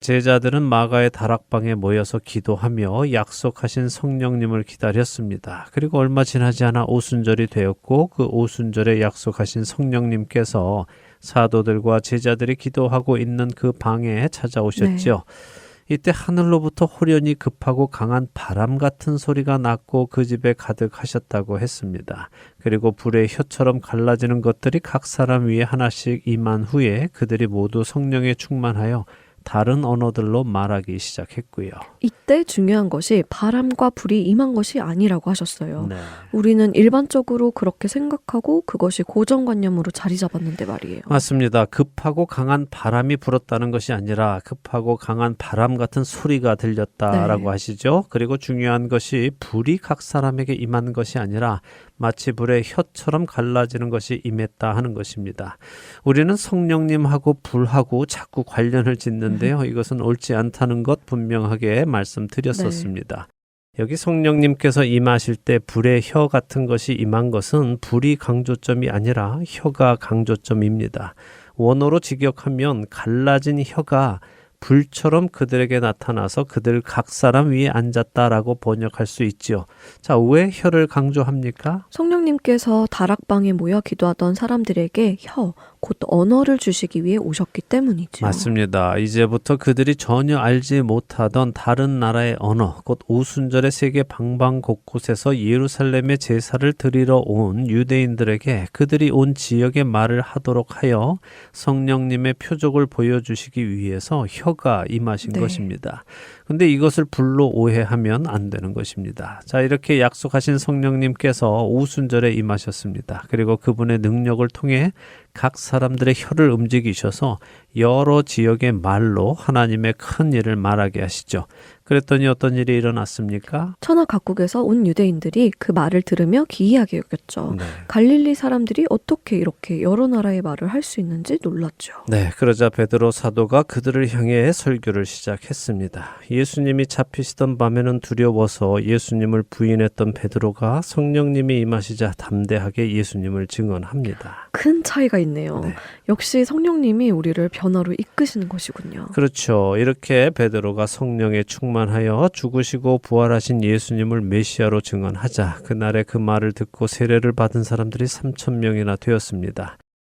제자들은 마가의 다락방에 모여서 기도하며 약속하신 성령님을 기다렸습니다. 그리고 얼마 지나지 않아 오순절이 되었고 그 오순절에 약속하신 성령님께서 사도들과 제자들이 기도하고 있는 그 방에 찾아오셨죠. 이때 하늘로부터 호련히 급하고 강한 바람 같은 소리가 났고 그 집에 가득하셨다고 했습니다. 그리고 불의 혀처럼 갈라지는 것들이 각 사람 위에 하나씩 임한 후에 그들이 모두 성령에 충만하여 다른 언어들로 말하기 시작했고요. 이때 중요한 것이 바람과 불이 임한 것이 아니라고 하셨어요. 네. 우리는 일반적으로 그렇게 생각하고 그것이 고정관념으로 자리 잡았는데 말이에요. 맞습니다. 급하고 강한 바람이 불었다는 것이 아니라 급하고 강한 바람 같은 소리가 들렸다라고 네. 하시죠. 그리고 중요한 것이 불이 각 사람에게 임한 것이 아니라 마치 불의 혀처럼 갈라지는 것이 임했다 하는 것입니다. 우리는 성령님하고 불하고 자꾸 관련을 짓는데요. 이것은 옳지 않다는 것 분명하게 말씀드렸었습니다. 여기 성령님께서 임하실 때 불의 혀 같은 것이 임한 것은 불이 강조점이 아니라 혀가 강조점입니다. 원어로 직역하면 갈라진 혀가 불처럼 그들에게 나타나서 그들 각 사람 위에 앉았다라고 번역할 수 있지요. 자, 왜 혀를 강조합니까? 성령님께서 다락방에 모여 기도하던 사람들에게 혀, 곧 언어를 주시기 위해 오셨기 때문이죠. 맞습니다. 이제부터 그들이 전혀 알지 못하던 다른 나라의 언어, 곧 오순절의 세계 방방 곳곳에서 예루살렘의 제사를 드리러 온 유대인들에게 그들이 온 지역의 말을 하도록 하여 성령님의 표적을 보여주시기 위해서 혀가 임하신 네. 것입니다. 근데 이것을 불로 오해하면 안 되는 것입니다. 자, 이렇게 약속하신 성령님께서 오순절에 임하셨습니다. 그리고 그분의 능력을 통해 각 사람들의 혀를 움직이셔서 여러 지역의 말로 하나님의 큰 일을 말하게 하시죠. 그랬더니 어떤 일이 일어났습니까? 천하 각국에서 온 유대인들이 그 말을 들으며 기이하게 여겼죠. 네. 갈릴리 사람들이 어떻게 이렇게 여러 나라의 말을 할 수 있는지 놀랐죠. 네, 그러자 베드로 사도가 그들을 향해 설교를 시작했습니다. 예수님이 잡히시던 밤에는 두려워서 예수님을 부인했던 베드로가 성령님이 임하시자 담대하게 예수님을 증언합니다. 큰 차이가 있네요. 네. 역시 성령님이 우리를 변화로 이끄시는 것이군요. 그렇죠. 이렇게 베드로가 성령에 충 만하여 죽으시고 부활하신 예수님을 메시아로 증언하자 그날에 그 말을 듣고 세례를 받은 사람들이 3천 명이나 되었습니다.